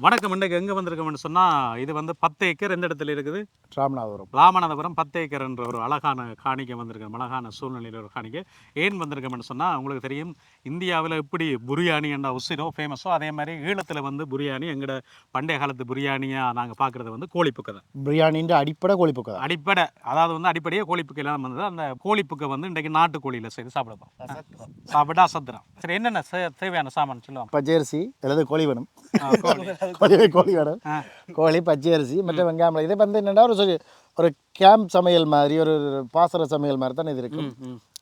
வணக்கம் இன்றைக்கு எங்கே வந்திருக்கோம்னு சொன்னால் இது வந்து பத்து ஏக்கர் எந்த இடத்துல இருக்குது? ராமநாதபுரம். ராமநாதபுரம் பத்து ஏக்கர் என்ற ஒரு அழகான காணிக்கை வந்திருக்கோம் அழகான சூழ்நிலையில் ஒரு காணிக்கை. ஏன் வந்திருக்கோம்னு சொன்னால் உங்களுக்கு தெரியும் இந்தியாவில் எப்படி புரியாணி என்ற உசிரோ ஃபேமஸோ அதே மாதிரி ஈழத்தில் வந்து புரியாணி எங்களோட பண்டைய காலத்து புரியாணியாக நாங்கள் பார்க்குறது வந்து கோழிப்புக்கு தான். பிரியாணின்ற அடிப்படை கோழிப்புக்கு தான். அடிப்படை அதாவது வந்து அடிப்படையே கோழிப்புக்கையில் தான் வந்தது. அந்த கோழிப்புக்கை வந்து இன்றைக்கு நாட்டுக்கோழியில் செய்து சாப்பிடுவோம் சாப்பிட்டா அசத்துறோம் சரி என்னென்ன சே- தேவையான சாமான் சொல்லுவாங்க? பச்சரிசி அல்லது கோழி வேணும். கோழி கோழி வேணும். கோழி பச்சரிசி மற்ற வெங்காயம் இது வந்து என்னடா ஒரு ஒரு கேம்ப் சமையல் மாதிரி ஒரு பாசற சமையல் மாதிரி தான் இது இருக்கும்.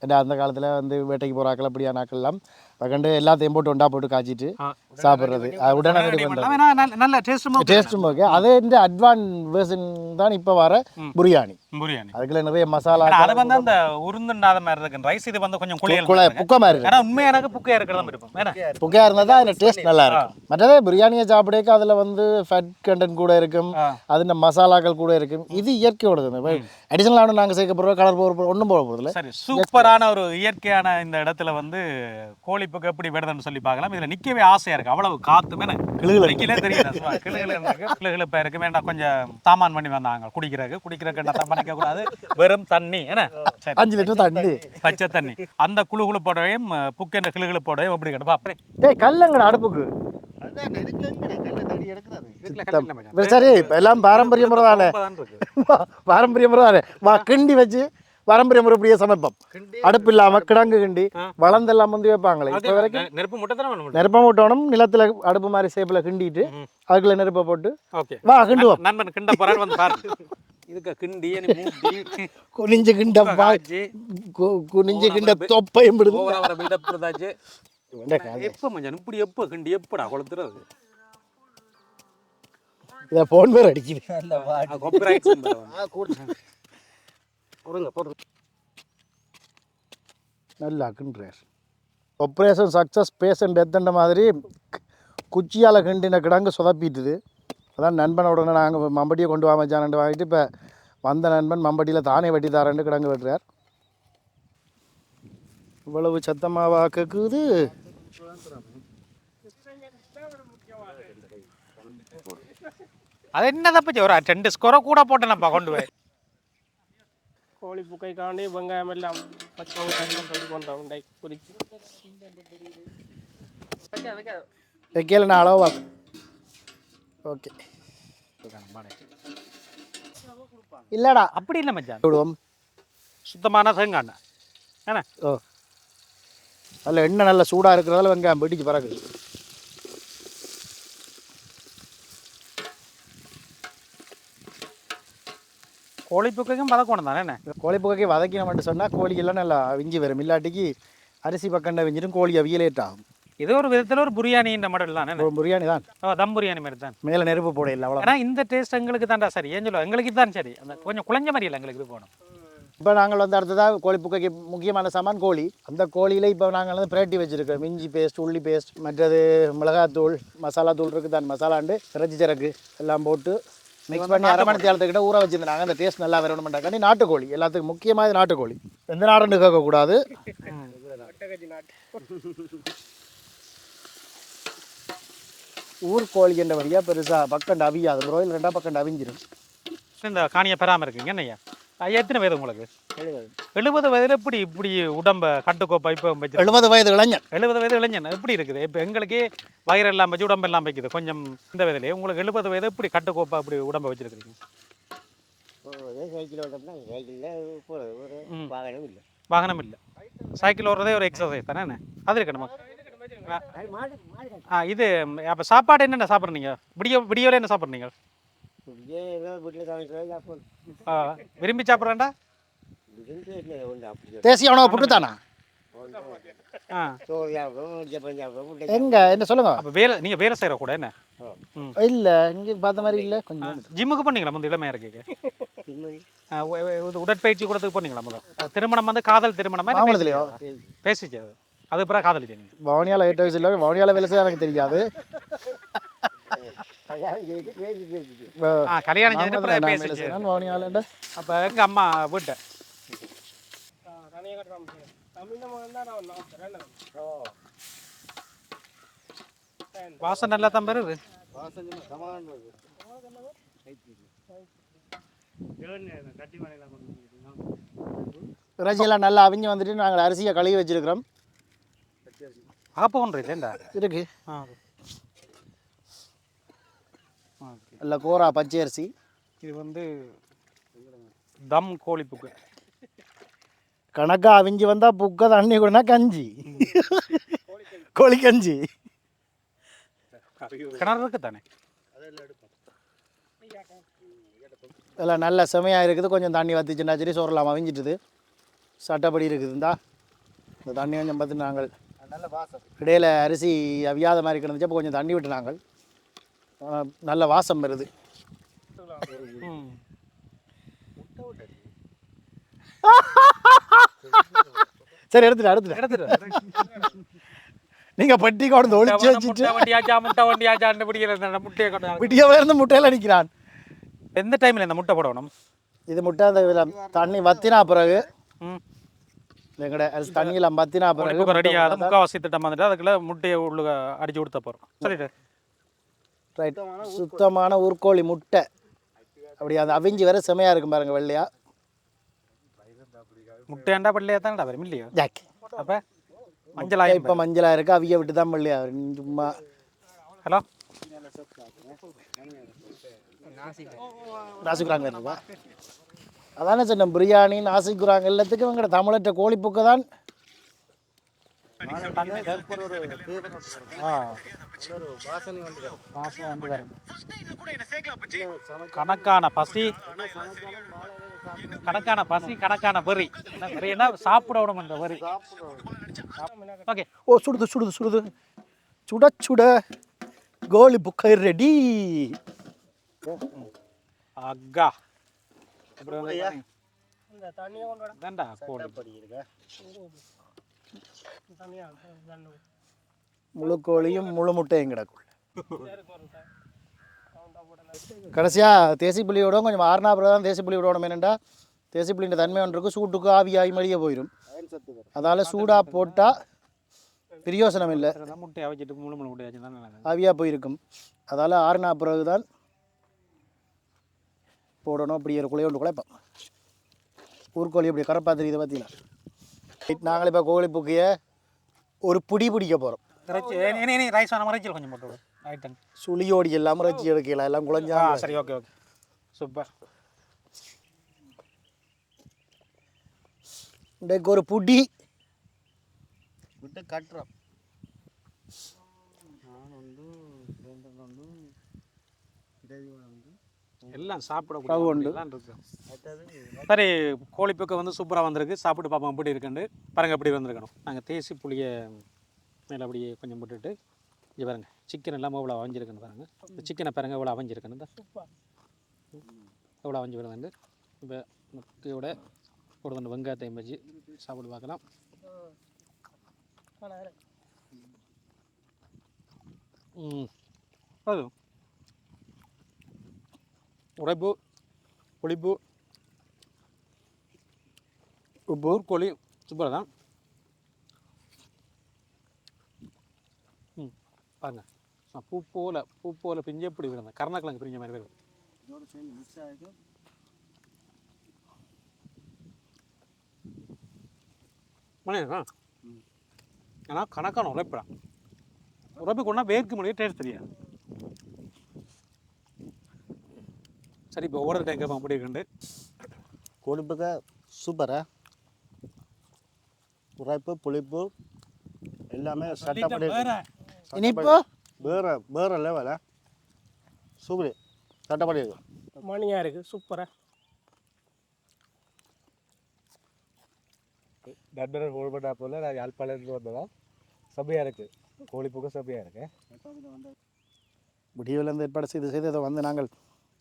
ஏன்னா அந்த காலத்தில் வந்து வேட்டைக்கு போகிறாக்கள் அப்படியான ஆக்கள்லாம் கண்டு எல்லாத்தையும் போட்டு ஒண்டா போட்டு காய்ச்சிட்டு. சாப்பிட்றது. அது உடனே ரெடி ரெடி பண்ணுறது. நல்ல- டேஸ்ட்டும் டேஸ்ட்டும் ஓகே அதே இந்த அட்வான்ஸ் வெர்ஷன் தான் இப்போ வர. பிரியாணி. பிரியாணி. அதுக்குள்ள நிறைய மசாலா அது வந்து அந்த உருந்துண்டாத மாதிரி இருக்கு. ரைஸ் இது வந்து கொஞ்சம் குளியல் குழ புக்க மாதிரி இருக்கு. ஆனா உண்மையா எனக்கு புக்கையா இருக்கிறதா இருக்கும். புக்கையா இருந்தால் தான் அதில் டேஸ்ட் நல்லா இருக்கும். மற்றதே பிரியாணியை சாப்பிடக்க அதில் வந்து ஃபேட் கண்டென்ட் கூட இருக்கும். ஆ. அதில் மசாலாக்கள் கூட இருக்கும். இது இயற்கையோடது. அடிஷனலான நாங்கள் சேர்க்க போகிறோம் கலர் போகிற ஒன்றும் போட போகிறதில்ல சரி சூப்பரான ஒரு இயற்கையான இந்த இடத்துல வந்து கோழிப்புக்கு எப்படி வருதுன்னு சொல்லி பார்க்கலாம். இதுல நிக்கவே ஆசையா இருக்கு. அவ்வளவு காத்துமே கிளுகிளு. நிக்கலே தெரியல சும்மா கிளுகிளு இருக்கு. கிளுகிளு இப்ப இருக்கு. வேண்டாம் கொஞ்சம் சாமான் பண்ணி வந்தாங்க. குடிக்கிறதுக்கு. குடிக்கிறதுக்கு என்ன பண்ணிக்க கூடாது வெறும் தண்ணி. என்ன? அஞ்சு லிட்டர் தண்ணி. பச்சை தண்ணி. அந்த குழு குழு போடவையும் புக்கு என்ற கிளுகிளு போடவையும் எப்படி கிடப்பா? அப்படி. டேய் கல்லங்கட அடுப்புக்கு. சரி, எல்லாம் பாரம்பரிய முறை தானே பாரம்பரிய முறை தானே வா கிண்டி வச்சு பாரம்பரிய முறை இப்படியே சமைப்போம் அடுப்பு. இல்லாமல் கிடங்கு கிண்டி. வளர்ந்தெல்லாம் வந்து வைப்பாங்களே. இப்போ வரைக்கும் நெருப்பு முட்டை தானே நெருப்பம் விட்டோனும் நிலத்தில் அடுப்பு மாதிரி சேப்பில் கிண்டிட்டு. அதுக்குள்ள நெருப்பை போட்டு ஓகே. வா கிண்டுவோம். நண்பன் கிண்ட போறாரு வந்து பாரு. இதுக்கு கிண்டி நீ மூடி. குனிஞ்சு கிண்ட பா காய்ச்சி. கு- குனிஞ்சு கிண்ட தொப்பையும் விடுது. எப்ப மச்சான் இப்படி எப்ப? கிண்டி எப்படா? கொளுத்துறது. இதை ஃபோன் பேர் அடிக்குது. காப்பிரைட்ஸ் நல்லா கிண்டுறார் ஆப்ரேஷன் சக்ஸஸ் பேஷண்ட் எத்தண்ட மாதிரி குச்சியால் கிண்டின கிடங்கு சொதப்பிட்டுது. அதான் நண்பனோட நாங்கள் மம்பட்டியை கொண்டு வாமச்சானு வாங்கிட்டு இப்போ வந்த நண்பன் மம்பட்டியில் தானே வெட்டி தாரேன்னு கிடங்கு வெட்டுறார். இவ்வளவு சத்தமாவா கேக்குது. அது என்ன தப்பிச்சு ஒரு ரெண்டு ஸ்கோரை கூட போட்டேனப்பா கொண்டு போய். கோழி புக்கைக்காண்டி வெங்காயம் எல்லாம் பச்சை வெங்காயம் ரெடி பண்ணுறோம் டை குறிச்சு வைக்கல நான் அளவு பார்ப்பேன் ஓகே இல்லைடா அப்படி இல்லை மச்சான் விடுவோம் சுத்தமான தேங்காய் என்ன ஓ அதில் எண்ணெய் நல்லா சூடாக இருக்கிறதால வெங்காயம் வெடிச்சு பறக்குது கோழி புக்கைக்கும் பதக்கணும் தானே என்ன கோழி புகைக்கு வதக்கினோம்னு சொன்னால் கோழி எல்லாம் நல்லா விஞ்சி வரும். இல்லாட்டிக்கு அரிசி பக்கண்ட விஞ்சிடும் கோழி அவியலேட் ஆகும் இது ஒரு விதத்துல ஒரு பிரியாணின்ற மாடல் தானே பிரியாணி தான். ஓ, தம் பிரியாணி மாதிரி தான். மேலே நெருப்பு போட இல்லை அவ்வளோ ஏன்னா இந்த டேஸ்ட் எங்களுக்கு தான்டா சரி. ஏன் சொல்லுவோம் எங்களுக்கு தான் சரி. அந்த கொஞ்சம் குழஞ்ச மாதிரி இல்லை எங்களுக்கு இது போகணும். இப்போ நாங்கள் வந்து அடுத்ததாக கோழி முக்கியமான சாமான் கோழி. அந்த கோழியில் இப்போ நாங்கள் வந்து பிரட்டி வச்சுருக்கோம் இஞ்சி பேஸ்ட் உள்ளி பேஸ்ட் மற்றது மிளகாத்தூள் மசாலா தூள் இருக்குது தான் மசாலாண்டு இறைச்சி சரக்கு எல்லாம் போட்டு மிக்ஸ் பண்ணி அரை மணி தேலத்துக்கிட்ட ஊற வச்சுருந்தாங்க. அந்த டேஸ்ட் நல்லா வரணுமெண்டாக்காண்டி நாட்டுக்கோழி. எல்லாத்துக்கும் முக்கியமாக இது நாட்டுக்கோழி. எந்த நாடுன்னு கேட்கக்கூடாது. ஊர் கோழி என்ற வழியாக பெருசாக பக்கண்டு அவியாது. ப்ரோயில் ரெண்டா பக்கண்டு அவிஞ்சிரும். இந்த காணியை பெறாம இருக்கீங்க என்னய்யா ஐயா? எத்தனை வயது உங்களுக்கு? எழுபது. வயதுல எப்படி இப்படி உடம்ப கட்டுக்கோப்பா இப்போ வச்சு எழுபது வயது இளைஞன். எழுபது வயது இளைஞன். எப்படி இருக்குது? இப்போ எங்களுக்கே வயிறெல்லாம் வச்சு உடம்பெல்லாம் வைக்குது. கொஞ்சம் இந்த வயதுலேயே உங்களுக்கு எழுபது வயது எப்படி கட்டுக்கோப்பா இப்படி உடம்ப ம். வாகனம் இல்லை. வாகனம் இல்லை. சைக்கிள் ஓடுறதே ஒரு எக்ஸசைஸ் தானே என்ன? அது இருக்கணுமா? மாடு மாடு ஆ இது அப்போ சாப்பாடு என்னென்ன சாப்பிட்றீங்க? விடிய விடியோல என்ன சாப்பிட்றீங்க? விரும்பி அப்படி தேசிய உணவு புட்டு தானா எங்க? என்ன சொல்லுங்க? அப்போ வேலை நீங்கள் வேலை செய்கிற கூட என்ன? இல்ல இங்க பார்த்த மாதிரி இல்ல கொஞ்சம் ஜிம்முக்கு பண்ணீங்களா உ- உ- இது உடற்பயிற்சி கூடத்துக்கு போனீங்களா முதல் திருமணம் வந்து காதல் திருமணமா பேசிச்சு அது அது பிறகு காதலிச்சீங்க. வவுனியால எட்டு வயசு இல்லை வவுனியால வேலை செய்ய எனக்கு தெரியாது. கல்யாணம் செஞ்சு மாமலத்துல பிறகு நான் வேலை பேசிச்சு அப்போ எங்கள் அம்மா வீட்டை வாசம் நல்லா தான் பெறுது இறைச்சியெல்லாம் நல்லா அவிஞ்சு வந்துட்டு நாங்கள் அரிசியை கழுவி வச்சிருக்கிறோம் ஆப்பம் ஒன்று இல்லைண்டா இருக்கு ஆ நல்ல கோரா பச்சை அரிசி இது வந்து தம் கோழி புக்கு. கணக்கா அவிஞ்சு வந்தால் புக்க தண்ணி கூடனா கஞ்சி. கோழி கஞ்சி. கிணறு இருக்கு தானே இதெல்லாம் நல்ல செமையாக இருக்குது. கொஞ்சம் தண்ணி வத்திச்சுன்னா சரி சோறலாம்? அவிஞ்சிட்டுது சட்டப்படி இருக்குது. இந்தா தண்ணி கொஞ்சம் பார்த்து நாங்கள் இடையில அரிசி அவியாத மாதிரி கிடந்துச்சு. அப்போ கொஞ்சம் தண்ணி விட்டு நாங்கள் நல்ல வாசம் வருது. சரி எடுத்துட்டு எடுத்துட்டு எடுத்துட்டு நீங்கள் பட்டி கொண்டு ஒழிச்சு வச்சுட்டு முட்டை வண்டியாச்சா முட்டை வண்டியாச்சான்னு பிடிக்கல முட்டையை கொண்டு விட்டியவே இருந்து முட்டையில் நிற்கிறான் எந்த டைமில் இந்த முட்டை போடணும்? இது முட்டை அந்த தண்ணி வத்தினா பிறகு. எங்கட தண்ணியில் வத்தினா பிறகு இப்போ ரெடி ஆகாத முக்கால்வாசி திட்டம் வந்துட்டு அதுக்குள்ள முட்டையை உள்ளுக அடிச்சு கொடுத்த போகிறோம் சொல்லிட்டு ரைட் சுத்தமான ஊர்கோழி முட்டை. அப்படி அது அவிஞ்சு வர செமையாக இருக்கும் பாருங்க வெள்ளையா. முட்டையாண்டா பள்ளியாக தானடா வரும் இல்லையா ஜாக் அப்போ மஞ்சளாயம் இப்போ மஞ்சளாக இருக்கு அவிய விட்டு தான் வெள்ளையா வரும். சும்மா. ஹலோ? நாசிக்குறாங்க இருக்கா அதானே சொன்னேன் பிரியாணி நாசிக்குறாங்க எல்லாத்துக்கும் எங்கட தமிழற்ற கோழிப்புக்கு தான். கணக்கான பசி. கணக்கான பசி கணக்கான வரி. என்ன வரி? என்ன? சாப்பிட விட அந்த வரி ஓகே. ஓ சுடுது சுடுது சுடுது. சுட சுட. கோழி புக்கை ரெடி. அக்கா. இந்த தண்ணியை கொண்டு வர இதான்டா கோழி முழு கோழியும் முழு முட்டையும் கிடக்கும் கடைசியா கடைசியாக தேசி புளி விடவும் கொஞ்சம் ஆறுனா அப்புறம் தான் தேசி புள்ளி விடணும் என்னென்னா தேசி புளின்ற தன்மை ஒன்று இருக்கும் சூட்டுக்கு ஆவியாகி மடிய போயிடும் அதால் சூடாக போட்டால் பிரியோசனம் இல்லை. அதான் முழு முழு முட்டையை ஆவியாக போயிருக்கும். அதால் ஆறுனா பிறகு தான் போடணும். அப்படி ஒரு குழைய ஒன்று குழைப்போம். ஊர்கோழி அப்படி கரப்பா தெரியுது பார்த்தீங்களா? நாங்கள் இப்போ கோழி புக்கிய ஒரு பிடி பிடிக்க போகிறோம் இறைச்சி நீ- நீ- நீ ரைஸ் வேணாம்? இறைச்சியில் கொஞ்சம் போட்டு ரைட்டன் சுழியோடி எல்லாம் ரச்சி எடுக்கலாம் எல்லாம் குழஞ்சா ஆ சரி ஓகே ஓகே சூப்பர் இன்றைக்கு ஒரு புடி. விட்டு கட்டுறோம். எல்லாம் ரவு சாப்பிடக்கூடிய உண்டு. எல்லாம் இருக்கு. சரி கோழிப்பக்கம் வந்து சூப்பராக வந்திருக்கு. சாப்பிட்டு பார்ப்போம் எப்படி இருக்குன்னு. பாருங்க எப்படி வந்திருக்கணும். நாங்கள் தேசி புளியை மேலே அப்படியே கொஞ்சம் போட்டுட்டு இங்கே பாருங்க சிக்கன் எல்லாம் எவ்வளோ அவஞ்சிருக்குன்னு பாருங்க. இந்த சிக்கனை பாருங்க எவ்வளோ அவஞ்சிருக்குன்னு. தான் எவ்வளோ அவஞ்சி வருதுண்டு இப்போ முட்டையோட போடுறது வெங்காயத்தையும் வச்சு சாப்பிட்டு பார்க்கலாம். ம். அது உரைப்பு புளிப்பு உப்பு கோழி சூப்பராக தான் ம் பாருங்க. ஆ, பூ போல பூ போல பிஞ்சு எப்படி விழுந்த கருணக்கிழங்கு பிரிஞ்ச மாதிரி வருது மணி ஆ ஆனால் கணக்கான உழைப்படா உழைப்பு கொண்டா வேர்க்கு முடியும் டேஸ்ட் தெரியாது. சரி இப்போ ஓடுற டைம் கேட்போம் அப்படி இருக்குண்டு கொழுப்புக்கு சூப்பரா உரைப்பு புளிப்பு எல்லாமே சட்டப்படி இனிப்போ? வேற வேற லெவல சூப்பர். சட்டப்படி இருக்கு மணியாக இருக்குது சூப்பராக நண்பர்கள் கோல்பட்டா போல நான் யாழ்ப்பாணத்துக்கு வந்ததான் சபையாக இருக்குது கோழிப்புக்கு சபையாக இருக்கு. விடியவிலேருந்து ஏற்பாடு செய்து செய்து அதை வந்து நாங்கள்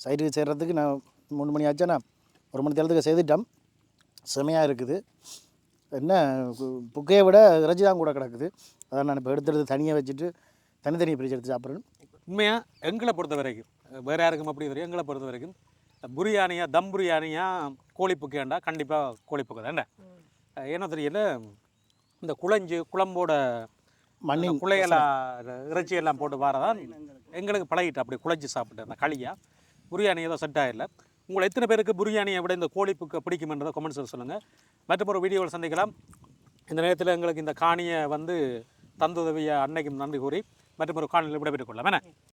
சைட்டுக்கு சேர்றதுக்கு நான் மூணு மணி ஆச்சுன்னா ஒரு மணி தேரத்துக்கு செய்துட்டோம். செமையாக இருக்குது. என்ன புக்கையை விட இறைச்சி தான் கூட கிடக்குது. அதான் நான் இப்போ எடுத்து எடுத்து தனியாக வச்சுட்டு தனித்தனியாக பிரித்து எடுத்து சாப்பிட்றேன் உண்மையாக எங்களை பொறுத்த வரைக்கும் வேறு யாருக்கும் அப்படி தெரியும் எங்களை பொறுத்த வரைக்கும் புரியாணியா தம் புரியாணியா கோழி புக்கேண்டா கண்டிப்பாக கோழி புக்கை தான்டா என்ன தெரியல இந்த குழஞ்சு குழம்போட மண்ணின் குழையெல்லாம் இறைச்சி எல்லாம் போட்டு வாரதான் எங்களுக்கு பழகிட்டு அப்படி குழச்சி சாப்பிட்டு அந்த களியா. பிரியாணி ஏதோ செட் ஆகல உங்களை எத்தனை பேருக்கு பிரியாணியை விட இந்த கோழிப்புக்கு பிடிக்குமென்றதை கமெண்ட்ஸில் சொல்லுங்கள் மற்றும் ஒரு வீடியோவில் சந்திக்கலாம். இந்த நேரத்தில் எங்களுக்கு இந்த காணியை வந்து தந்துதவிய அன்னைக்கும் நன்றி கூறி மற்றும் ஒரு காணியில் விடைபெற்றுக் கொள்ளலாம்.